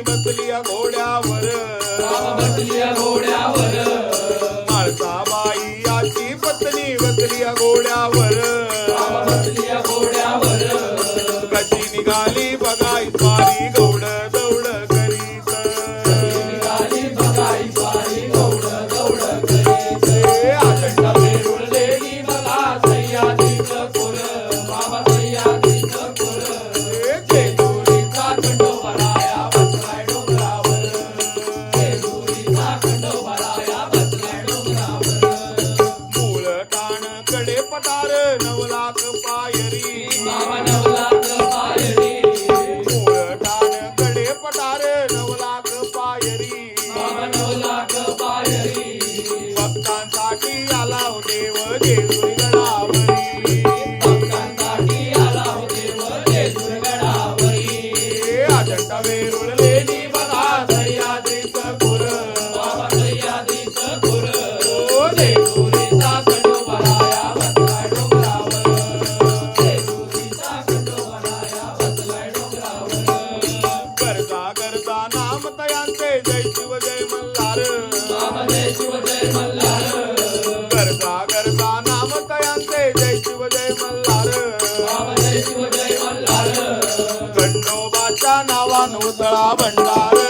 बसलिया घोड्यावर. बसलिया घोड्यावर. माळसा बाई याची पत्नी बसलिया घोड्यावर. बसलिया घोड्यावर. कशी निघाली वेरुळला नावानुतळा नाम भंडार.